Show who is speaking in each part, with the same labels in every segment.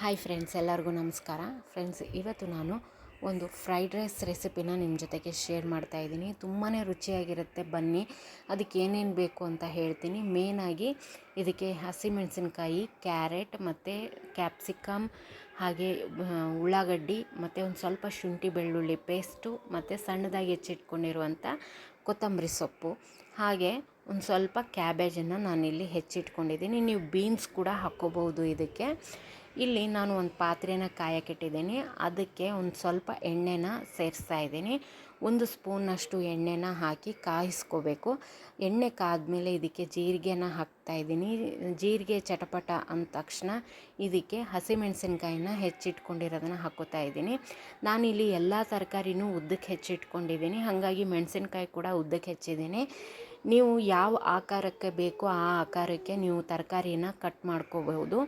Speaker 1: Hi friends ಎಲ್ಲರಿಗೂ ನಮಸ್ಕಾರ. Friends ಇವತ್ತು ನಾನು ಒಂದು ಫ್ರೈಡ್ ರೈಸ್ ರೆಸಿಪಿನ ನಿಮ್ಮ ಜೊತೆಗೆ ಶೇರ್ ಮಾಡ್ತಾ ಇದ್ದೀನಿ. ತುಂಬಾ ರುಚಿಯಾಗಿರುತ್ತೆ, ಬನ್ನಿ. ಅದಕ್ಕೆ ಏನೇನು ಬೇಕು ಅಂತ ಹೇಳ್ತೀನಿ. ಮೇನಾಗಿ ಇದಕ್ಕೆ ಹಸಿಮೆಣಸಿನ್ಕಾಯಿ ಕ್ಯಾರೆಟ್ ಮತ್ತು ಕ್ಯಾಪ್ಸಿಕಮ್ ಹಾಗೆ ಉಳ್ಳಾಗಡ್ಡಿ, ಮತ್ತು ಒಂದು ಸ್ವಲ್ಪ ಶುಂಠಿ ಬೆಳ್ಳುಳ್ಳಿ ಪೇಸ್ಟು ಮತ್ತು ಸಣ್ಣದಾಗಿ ಹೆಚ್ಚಿಟ್ಕೊಂಡಿರುವಂಥ ಕೊತ್ತಂಬರಿ ಸೊಪ್ಪು, ಹಾಗೆ ಒಂದು ಸ್ವಲ್ಪ ಕ್ಯಾಬೇಜನ್ನು ನಾನಿಲ್ಲಿ ಹೆಚ್ಚಿಟ್ಕೊಂಡಿದ್ದೀನಿ. ನೀವು ಬೀನ್ಸ್ ಕೂಡ ಹಾಕ್ಕೋಬೋದು ಇದಕ್ಕೆ. ಇಲ್ಲಿ ನಾನು ಒಂದು ಪಾತ್ರೆನ ಕಾಯಕ್ಕಿಟ್ಟಿದ್ದೀನಿ ಅದಕ್ಕೆ ಒಂದು ಸ್ವಲ್ಪ ಎಣ್ಣೆನ ಸೇರಿಸ್ತಾ ಇದ್ದೀನಿ. ಒಂದು ಸ್ಪೂನಷ್ಟು ಎಣ್ಣೆನ ಹಾಕಿ ಕಾಯಿಸ್ಕೋಬೇಕು. ಎಣ್ಣೆ ಕಾದ್ಮೇಲೆ ಇದಕ್ಕೆ ಜೀರಿಗೆನ ಹಾಕ್ತಾ ಇದ್ದೀನಿ. ಜೀರಿಗೆ ಚಟಪಟ ಅಂದ ತಕ್ಷಣ ಇದಕ್ಕೆ ಹಸಿಮೆಣಸಿನ್ಕಾಯಿನ ಹೆಚ್ಚಿಟ್ಕೊಂಡಿರೋದನ್ನು ಹಾಕೋತಾ ಇದ್ದೀನಿ. ನಾನಿಲ್ಲಿ ಎಲ್ಲ ತರಕಾರಿನೂ ಉದ್ದಕ್ಕೆ ಹೆಚ್ಚಿಟ್ಕೊಂಡಿದ್ದೀನಿ. ಹಾಗಾಗಿ ಮೆಣಸಿನ್ಕಾಯಿ ಕೂಡ ಉದ್ದಕ್ಕೆ ಹೆಚ್ಚಿದ್ದೀನಿ. ನೀವು ಯಾವ ಆಕಾರಕ್ಕೆ ಬೇಕೋ ಆ ಆಕಾರಕ್ಕೆ ನೀವು ತರಕಾರಿನ ಕಟ್ ಮಾಡ್ಕೋಬಹುದು.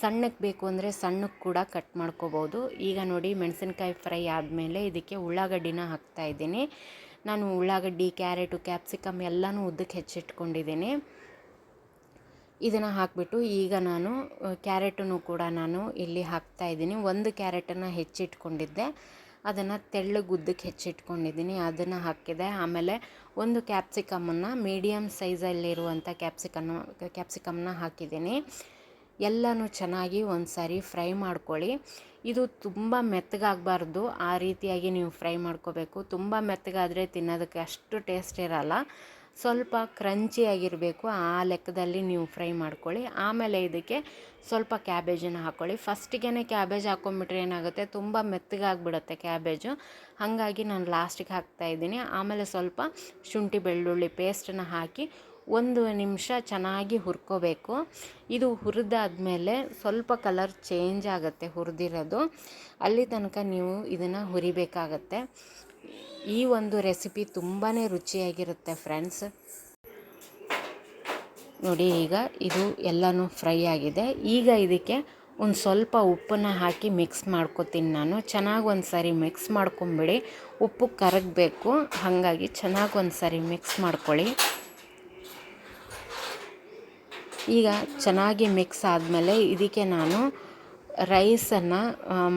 Speaker 1: ಸಣ್ಣಕ್ಕೆ ಬೇಕು ಅಂದರೆ ಸಣ್ಣಕ್ಕೆ ಕೂಡ ಕಟ್ ಮಾಡ್ಕೋಬೋದು ಈಗ ನೋಡಿ ಮೆಣಸಿನ್ಕಾಯಿ ಫ್ರೈ ಆದಮೇಲೆ ಇದಕ್ಕೆ ಉಳ್ಳಾಗಡ್ಡಿನ ಹಾಕ್ತಾ ಇದ್ದೀನಿ. ನಾನು ಉಳ್ಳಾಗಡ್ಡಿ, ಕ್ಯಾರೆಟು, ಕ್ಯಾಪ್ಸಿಕಮ್ ಎಲ್ಲನೂ ಉದ್ದಕ್ಕೆ ಹೆಚ್ಚಿಟ್ಕೊಂಡಿದ್ದೀನಿ. ಇದನ್ನು ಹಾಕಿಬಿಟ್ಟು ಈಗ ನಾನು, ಕ್ಯಾರೆಟನ್ನು ಕೂಡ ನಾನು ಇಲ್ಲಿ ಹಾಕ್ತಾ ಇದ್ದೀನಿ. ಒಂದು ಕ್ಯಾರೆಟನ್ನು ಹೆಚ್ಚಿಟ್ಕೊಂಡಿದ್ದೆ. ಅದನ್ನು ತೆಳ್ಳಗುದ್ದಕ್ಕೆ ಹೆಚ್ಚಿಟ್ಕೊಂಡಿದ್ದೀನಿ, ಅದನ್ನು ಹಾಕಿದೆ. ಆಮೇಲೆ ಒಂದು ಕ್ಯಾಪ್ಸಿಕಮನ್ನು ಮೀಡಿಯಮ್ ಸೈಜಲ್ಲಿರುವಂಥ ಕ್ಯಾಪ್ಸಿಕನ್ನು ಕ್ಯಾಪ್ಸಿಕಮ್ನ ಹಾಕಿದ್ದೀನಿ. ಎಲ್ಲನೂ ಚೆನ್ನಾಗಿ ಒಂದು ಸಾರಿ ಫ್ರೈ ಮಾಡ್ಕೊಳ್ಳಿ. ಇದು ತುಂಬ ಮೆತ್ತಗಾಗಬಾರ್ದು. ಆ ರೀತಿಯಾಗಿ ನೀವು ಫ್ರೈ ಮಾಡ್ಕೋಬೇಕು. ತುಂಬ ಮೆತ್ತಗಾದರೆ ತಿನ್ನೋದಕ್ಕೆ ಅಷ್ಟು ಟೇಸ್ಟ್ ಇರಲ್ಲ. ಸ್ವಲ್ಪ ಕ್ರಂಚಿಯಾಗಿರಬೇಕು ಆ ಲೆಕ್ಕದಲ್ಲಿ ನೀವು ಫ್ರೈ ಮಾಡ್ಕೊಳ್ಳಿ. ಆಮೇಲೆ ಇದಕ್ಕೆ ಸ್ವಲ್ಪ ಕ್ಯಾಬೇಜನ್ನು ಹಾಕ್ಕೊಳ್ಳಿ ಫಸ್ಟಿಗೆ ಕ್ಯಾಬೇಜ್ ಹಾಕ್ಕೊಂಬಿಟ್ರೆ ಏನಾಗುತ್ತೆ? ತುಂಬ ಮೆತ್ತಗಾಗ್ಬಿಡುತ್ತೆ ಕ್ಯಾಬೇಜು ಹಾಗಾಗಿ ನಾನು ಲಾಸ್ಟಿಗೆ ಹಾಕ್ತಾಯಿದ್ದೀನಿ ಆಮೇಲೆ ಸ್ವಲ್ಪ ಶುಂಠಿ ಬೆಳ್ಳುಳ್ಳಿ ಪೇಸ್ಟನ್ನು ಹಾಕಿ ಒಂದು ನಿಮಿಷ ಚೆನ್ನಾಗಿ ಹುರ್ಕೋಬೇಕು. ಇದು ಹುರಿದಾದ್ಮೇಲೆ ಸ್ವಲ್ಪ ಕಲರ್ ಚೇಂಜ್ ಆಗುತ್ತೆ ಹುರಿದಿರೋದು. ಅಲ್ಲಿ ತನಕ ನೀವು ಇದನ್ನು ಹುರಿಬೇಕಾಗತ್ತೆ. ಈ ಒಂದು ರೆಸಿಪಿ ತುಂಬಾ ರುಚಿಯಾಗಿರುತ್ತೆ ಫ್ರೆಂಡ್ಸ್. ನೋಡಿ, ಈಗ ಇದು ಎಲ್ಲನೂ ಫ್ರೈ ಆಗಿದೆ. ಈಗ ಇದಕ್ಕೆ ಒಂದು ಸ್ವಲ್ಪ ಉಪ್ಪನ್ನು ಹಾಕಿ ಮಿಕ್ಸ್ ಮಾಡ್ಕೊತೀನಿ ನಾನು. ಚೆನ್ನಾಗಿ ಒಂದು ಸಾರಿ ಮಿಕ್ಸ್ ಮಾಡ್ಕೊಂಬಿಡಿ. ಉಪ್ಪು ಕರಗಬೇಕು. ಹಾಗಾಗಿ ಚೆನ್ನಾಗಿ ಒಂದು ಸಾರಿ ಮಿಕ್ಸ್ ಮಾಡ್ಕೊಳ್ಳಿ. ಈಗ ಚೆನ್ನಾಗಿ ಮಿಕ್ಸ್ ಆದಮೇಲೆ ಇದಕ್ಕೆ ನಾನು ರೈಸನ್ನು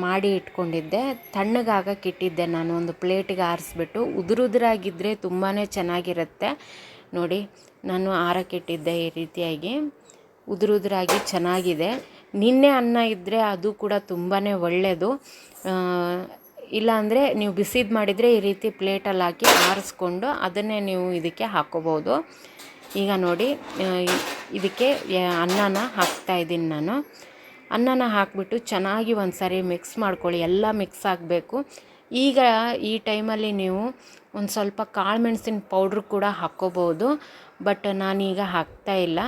Speaker 1: ಮಾಡಿ ಇಟ್ಕೊಂಡಿದ್ದೆ. ತಣ್ಣಗಾಗಕ್ಕೆ ಇಟ್ಟಿದ್ದೆ ನಾನು, ಒಂದು ಪ್ಲೇಟಿಗೆ ಆರಿಸ್ಬಿಟ್ಟು. ಉದುರುದುರಾಗಿದ್ದರೆ ತುಂಬಾ ಚೆನ್ನಾಗಿರುತ್ತೆ. ನೋಡಿ, ನಾನು ಆರಕ್ಕಿಟ್ಟಿದ್ದೆ ಈ ರೀತಿಯಾಗಿ. ಉದುರುದುರಾಗಿ ಚೆನ್ನಾಗಿದೆ. ನಿನ್ನೆ ಅನ್ನ ಇದ್ದರೆ ಅದು ಕೂಡ ತುಂಬಾ ಒಳ್ಳೆಯದು ಇಲ್ಲಾಂದರೆ ನೀವು ಬಿಸಿದು ಮಾಡಿದರೆ ಈ ರೀತಿ ಪ್ಲೇಟಲ್ಲಿ ಹಾಕಿ ಆರಿಸ್ಕೊಂಡು ಅದನ್ನೇ ನೀವು ಇದಕ್ಕೆ ಹಾಕೋಬೋದು. ಈಗ ನೋಡಿ ಇದಕ್ಕೆ ಅನ್ನನ ಹಾಕ್ತಾಯಿದ್ದೀನಿ ನಾನು. ಅನ್ನನ ಹಾಕಿಬಿಟ್ಟು ಚೆನ್ನಾಗಿ ಒಂದು ಸಾರಿ ಮಿಕ್ಸ್ ಮಾಡ್ಕೊಳ್ಳಿ, ಎಲ್ಲ ಮಿಕ್ಸ್ ಆಗಬೇಕು. ಈಗ ಈ ಟೈಮಲ್ಲಿ ನೀವು ಒಂದು ಸ್ವಲ್ಪ ಕಾಳು ಮೆಣಸಿನ ಪೌಡ್ರ್ ಕೂಡ ಹಾಕ್ಕೋಬೋದು ಬಟ್ ನಾನೀಗ ಹಾಕ್ತಾ ಇಲ್ಲ.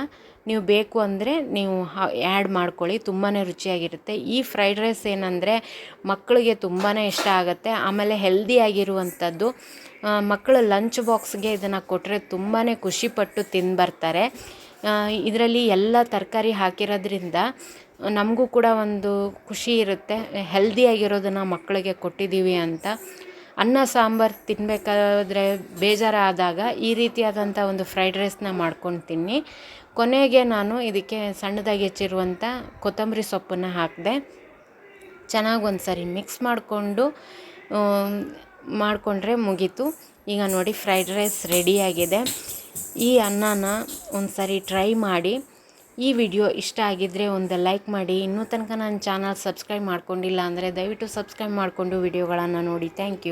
Speaker 1: ನೀವು ಬೇಕು ಅಂದರೆ ನೀವು ಆ್ಯಡ್ ಮಾಡ್ಕೊಳ್ಳಿ ತುಂಬಾ ರುಚಿಯಾಗಿರುತ್ತೆ. ಈ ಫ್ರೈಡ್ ರೈಸ್ ಏನಂದರೆ ಮಕ್ಕಳಿಗೆ ತುಂಬಾ ಇಷ್ಟ ಆಗುತ್ತೆ. ಆಮೇಲೆ ಹೆಲ್ದಿಯಾಗಿರುವಂಥದ್ದು ಮಕ್ಕಳು ಲಂಚ್ ಬಾಕ್ಸ್ಗೆ ಇದನ್ನು ಕೊಟ್ಟರೆ ತುಂಬಾ ಖುಷಿಪಟ್ಟು ತಿಂದು ಬರ್ತಾರೆ. ಇದರಲ್ಲಿ ಎಲ್ಲ ತರಕಾರಿ ಹಾಕಿರೋದ್ರಿಂದ ನಮಗೂ ಕೂಡ ಒಂದು ಖುಷಿ ಇರುತ್ತೆ. ಹೆಲ್ದಿಯಾಗಿರೋದನ್ನು ಮಕ್ಕಳಿಗೆ ಕೊಟ್ಟಿದ್ದೀವಿ ಅಂತ. ಅನ್ನ, ಸಾಂಬಾರು ತಿನ್ನಬೇಕಾದ್ರೆ ಬೇಜಾರಾದಾಗ ಈ ರೀತಿಯಾದಂಥ ಒಂದು ಫ್ರೈಡ್ ರೈಸ್ನ ಮಾಡ್ಕೊಂಡು ತಿನ್ನಿ. ಕೊನೆಗೆ ನಾನು ಇದಕ್ಕೆ ಸಣ್ಣದಾಗಿ ಹೆಚ್ಚಿರುವಂಥ ಕೊತ್ತಂಬರಿ ಸೊಪ್ಪನ್ನು ಹಾಕಿದೆ. ಚೆನ್ನಾಗಿ ಒಂದು ಸರಿ ಮಿಕ್ಸ್ ಮಾಡಿಕೊಂಡು ಮಾಡಿಕೊಂಡ್ರೆ ಮುಗೀತು. ಈಗ ನೋಡಿ ಫ್ರೈಡ್ ರೈಸ್ ರೆಡಿಯಾಗಿದೆ ಈ ಅನ್ನನ ಒಂದು ಸರಿ ಟ್ರೈ ಮಾಡಿ. ಈ ವಿಡಿಯೋ ಇಷ್ಟ ಆಗಿದ್ದರೆ ಒಂದು ಲೈಕ್ ಮಾಡಿ. ಇನ್ನೂ ತನಕ ನನ್ನ ಚಾನಲ್ ಸಬ್ಸ್ಕ್ರೈಬ್ ಮಾಡ್ಕೊಂಡಿಲ್ಲ ಅಂದರೆ ದಯವಿಟ್ಟು ಸಬ್ಸ್ಕ್ರೈಬ್ ಮಾಡಿಕೊಂಡು ವಿಡಿಯೋಗಳನ್ನು ನೋಡಿ. Thank you